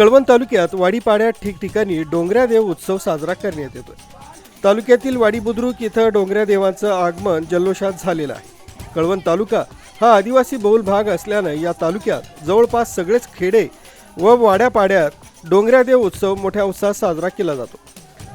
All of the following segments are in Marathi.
कळवण तालुक्यात वाडीपाड्यात ठिकठिकाणी डोंगऱ्या देव उत्सव साजरा करण्यात येतोय. तालुक्यातील वाडी बुद्रुक इथं डोंगऱ्या देवांचं आगमन जल्लोषात झालेलं आहे. कळवण तालुका हा आदिवासी बहुल भाग असल्यानं या तालुक्यात जवळपास सगळेच खेडे व वाड्यापाड्यात डोंगऱ्या देव उत्सव मोठ्या उत्साहात साजरा केला जातो.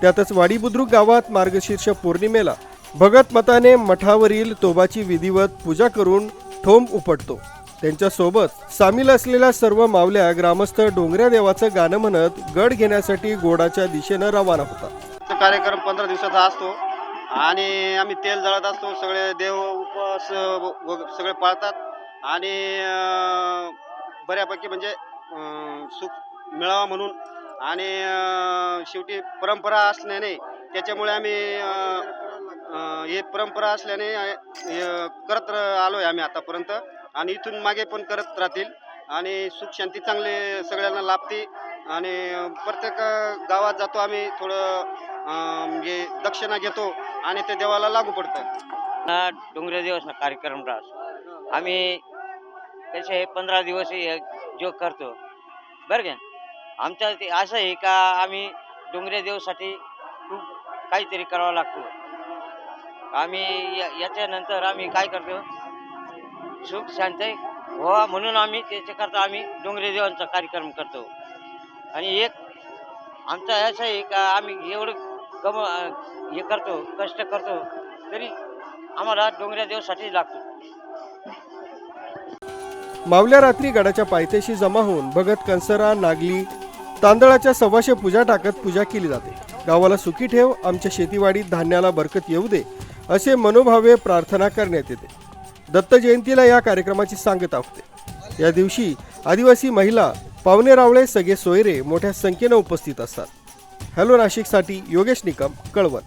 त्यातच वाडी बुद्रुक गावात मार्गशीर्ष पौर्णिमेला भगत मताने मठावरील तोबाची विधिवत पूजा करून ठोंब उपटतो. त्यांच्यासोबत सामील असलेल्या सर्व मावल्या ग्रामस्थ डोंगऱ्या देवाचं गाणं म्हणत गड घेण्यासाठी गोडाच्या दिशेनं रवाना होता कार्यक्रम पंधरा दिवसाचा असतो आणि आम्ही तेल जळत असतो सगळे देव उपवास व- सगळे पाळतात आणि बऱ्यापैकी म्हणजे सुख मिळावा म्हणून आणि शेवटी परंपरा असल्याने त्याच्यामुळे आम्ही हे परंपरा असल्याने करत आलो आहे आम्ही आतापर्यंत. आणि इथून मागे पण करत राहतील. आणि सुख शांती चांगले सगळ्यांना लाभते. आणि प्रत्येक गावात जातो आम्ही थोडं म्हणजे दक्षिणा घेतो आणि ते देवाला लागू पडतं. हा डोंगरे दिवस ना कार्यक्रम राहतो. आम्ही कसे पंधरा दिवस हे जो करतो. बरं का? आमच्या ते असं आहे का आम्ही डोंगरे देवसाठी खूप काहीतरी करावं लागतो. आम्ही या- याच्यानंतर आम्ही काय करतो? सुख शांती व्हावा म्हणून आम्ही त्याच्याकरता आम्ही डोंगरे देवांचा कार्यक्रम करतो. आणि एक आमचं असं आहे का आम्ही एवढं कम हे करतो कष्ट करतो तरी आम्हाला डोंगऱ्या देवसाठी लागतो. मावल्या रात्री गडाच्या पायथ्याशी जमा होऊन भगत कंसरा नागली तांदळाच्या सव्वाशे पूजा टाकत पूजा केली जाते. गावाला सुखी ठेव आमच्या शेतीवाडीत धान्याला बरकत येऊ दे असे मनोभावे प्रार्थना करण्यात येते. दत्त जयंतीला या कार्यक्रमाची सांगता होते या दिवशी आदिवासी महिला पावणे रावळे सगळे सोयरे मोठ्या संख्येनं उपस्थित असतात. हॅलो नाशिकसाठी योगेश निकम कळवण.